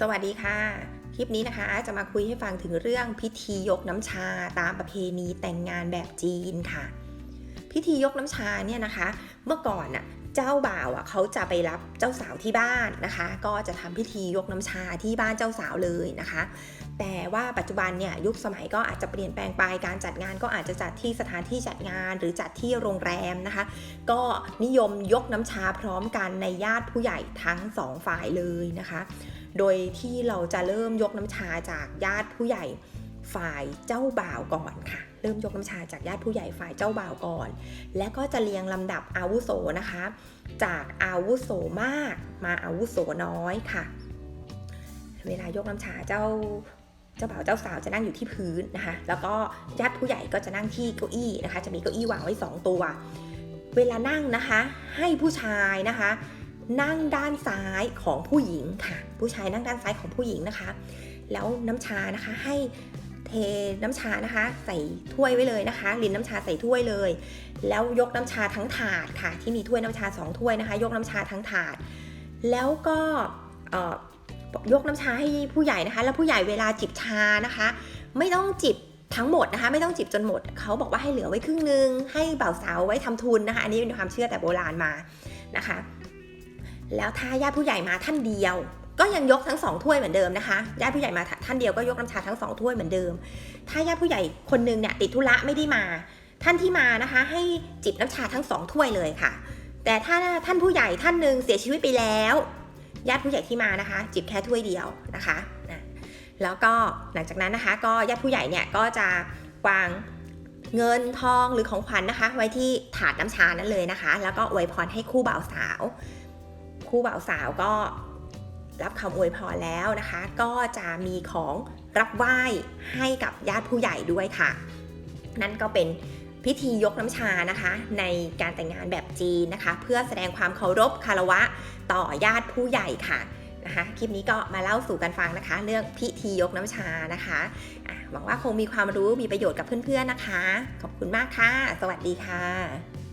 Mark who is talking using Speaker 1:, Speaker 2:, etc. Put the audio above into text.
Speaker 1: สวัสดีค่ะ คลิปนี้นะคะจะมาคุยให้ฟังถึงเรื่องพิธียกน้ำชาตามประเพณีแต่งงานแบบจีนค่ะ พิธียกน้ำชาเนี่ยนะคะ เมื่อก่อนน่ะเจ้าบ่าวอะเขาจะไปรับเจ้าสาวที่บ้านนะคะ ก็จะทำพิธียกน้ำชาที่บ้านเจ้าสาวเลยนะคะ แต่ว่าปัจจุบันเนี่ยยุคสมัยก็อาจจะเปลี่ยนแปลงไปการจัดงานก็อาจจะจัดที่สถานที่จัดงานหรือจัดที่โรงแรมนะคะ ก็นิยมยกน้ำชาพร้อมกันในญาติผู้ใหญ่ทั้งสองฝ่ายเลยนะคะ โดยที่เราจะเริ่มยกน้ำชาจากญาติผู้ใหญ่ฝ่ายเจ้าบ่าวก่อนค่ะ เริ่มยกน้ำชาจากญาติผู้ใหญ่ฝ่ายเจ้าบ่าวก่อน และก็จะเรียงลำดับอาวุโสนะคะ จากอาวุโสมากมาอาวุโสน้อยค่ะ เวลายกน้ำชาเจ้าเจ้าบ่าวเจ้าสาวจะนั่งอยู่ที่พื้นนะคะ แล้วก็ญาติผู้ใหญ่ก็จะนั่งที่เก้าอี้นะคะ จะมีเก้าอี้วางไว้สองตัว เวลานั่งนะคะ ให้ผู้ชายนะคะ นั่งด้านซ้ายของผู้หญิงค่ะ ผู้ชายนั่งด้านซ้ายของผู้หญิงนะคะ แล้วน้ำชานะคะให้เทน้ำชานะคะ ใส่ถ้วยไว้เลยนะคะลินน้ำชาใส่ถ้วยเลย แล้วยกน้ำชาทั้งถาดค่ะ ที่มีถ้วยน้ำชาสองถ้วยนะคะ ยกน้ำชาทั้งถาด แล้วก็ยกน้ำชาให้ผู้ใหญ่นะคะ แล้วผู้ใหญ่เวลาจิบชานะคะ ไม่ต้องจิบทั้งหมดนะคะ ไม่ต้องจิบจนหมด เขาบอกว่าให้เหลือไว้ครึ่งนึง ให้เบ่าวสาวไว้ทำทุนนะคะ อันนี้เป็นความเชื่อแต่โบราณมานะคะ แล้วถ้าญาติผู้ใหญ่มาท่านเดียว ก็ยังยกทั้งสองถ้วยเหมือนเดิมนะคะญาติผู้ใหญ่มาท่านเดียวก็ยกน้ำชาทั้งสองถ้วยเหมือนเดิม ถ้าญาติผู้ใหญ่คนหนึงเนี่ยติดธุระไม่ได้มา ท่านที่มานะคะ ให้จิบน้ำชาทั้งสองถ้วยเลยค่ะ แต่ถ้าท่านผู้ใหญ่ท่านหนึ่งเสียชีวิตไปแล้วญาติผู้ใหญ่ที่มานะคะ จิบแค่ถ้วยเดียวนะคะนะแล้วก็หลังจากนั้นนะคะ ก็ญาติผู้ใหญ่เนี่ยก็จะวางเงินทองหรือของขวัญนะคะ ไว้ที่ถาดน้ำชานั้นเลยนะคะ แล้วก็อวยพรให้คู่บ่าวสาว คู่บ่าวสาวก็รับคำอวยพรแล้วนะคะ ก็จะมีของรับไหว้ให้กับญาติผู้ใหญ่ด้วยค่ะ นั่นก็เป็นพิธียกน้ำชานะคะ ในการแต่งงานแบบจีนนะคะ เพื่อแสดงความเคารพคารวะต่อญาติผู้ใหญ่ค่ะนะคะคลิปนี้ก็มาเล่าสู่กันฟังนะคะ เรื่องพิธียกน้ำชานะคะะหวังว่าคงมีความรู้มีประโยชน์กับเพื่อนๆนะคะ ขอบคุณมากค่ะ สวัสดีค่ะ